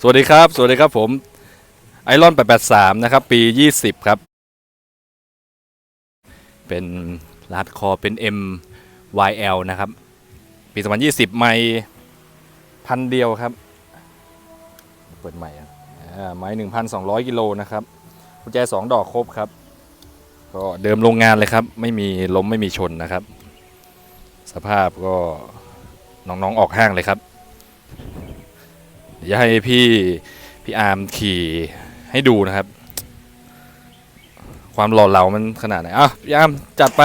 สวัสดีครับ สวัสดีครับผมไอรอน883 นะครับ ปี 20 ครับ เป็นลาดคอเป็น MYL นะครับ ปี 2020 ไม่พันเดียวครับ เปิดใหม่อะอ่าไม้ 1,200 กิโลนะครับกุญแจ 2 ดอกครบครับ ก็เดิมโรงงานเลยครับ ไม่มีล้มไม่มีชนนะครับ สภาพก็น้องๆออกห้างเลยครับ เดี๋ยวจะให้พี่พี่อาร์มขี่ให้ดูนะครับ ความหล่อเหลามันขนาดไหนอะพี่อาร์มจัดไป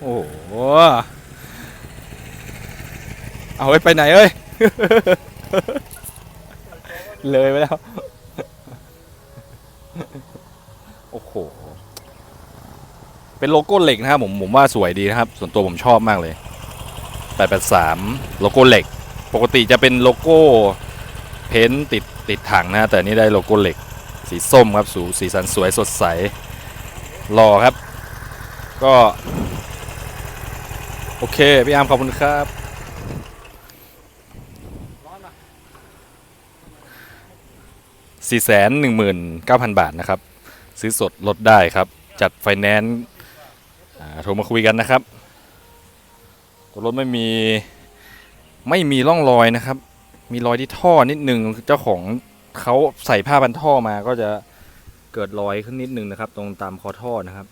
โอ้โหเอาไว้ไปไหนเอ้ย เลยไปแล้ว โอ้โห เป็นโลโก้เหล็กนะครับผม ผมว่าสวยดีนะครับ ส่วนตัวผมชอบมากเลย 883 โลโก้เหล็ก ปกติจะเป็นโลโก้ เพ้นติดติดถังนะ แต่นนี่ได้โลโก้เหล็ก สีส้มครับ สูสีสันสวยสดใส หล่อครับ ก็ โอเค พี่อาร์มขอบคุณครับ4 1 9 0 0 0บาทนะครับ ซื้อสดลดได้ครับ จัดไฟแนนซ์โทรมาคุยกันนะครับ ตัวรถไม่มีไม่มีร่องรอยนะครับ มีรอยที่ท่อนิดนึงเจ้าของเขาใส่ผ้าพันท่อมาก็จะเกิดรอยขึ้นนิดนึงนะครับ ตรงตามคอท่อนะครับ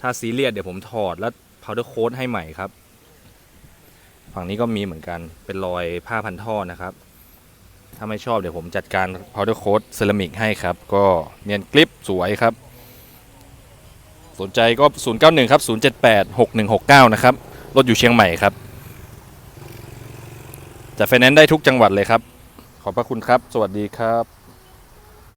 ถ้าซีเรียสเดี๋ยวผมถอดแล้ว powder coat ให้ใหม่ครับ ฝั่งนี้ก็มีเหมือนกันเป็นรอยผ้าพันท่อนะครับ ถ้าไม่ชอบเดี๋ยวผมจัดการ powder coat เซรามิกให้ครับ ก็เนียนกริปสวยครับ สนใจก็ 091 ครับ 078 6169 นะครับ รถอยู่เชียงใหม่ครับจัดไฟแนนซ์ได้ทุกจังหวัดเลยครับ ขอบพระคุณครับ สวัสดีครับ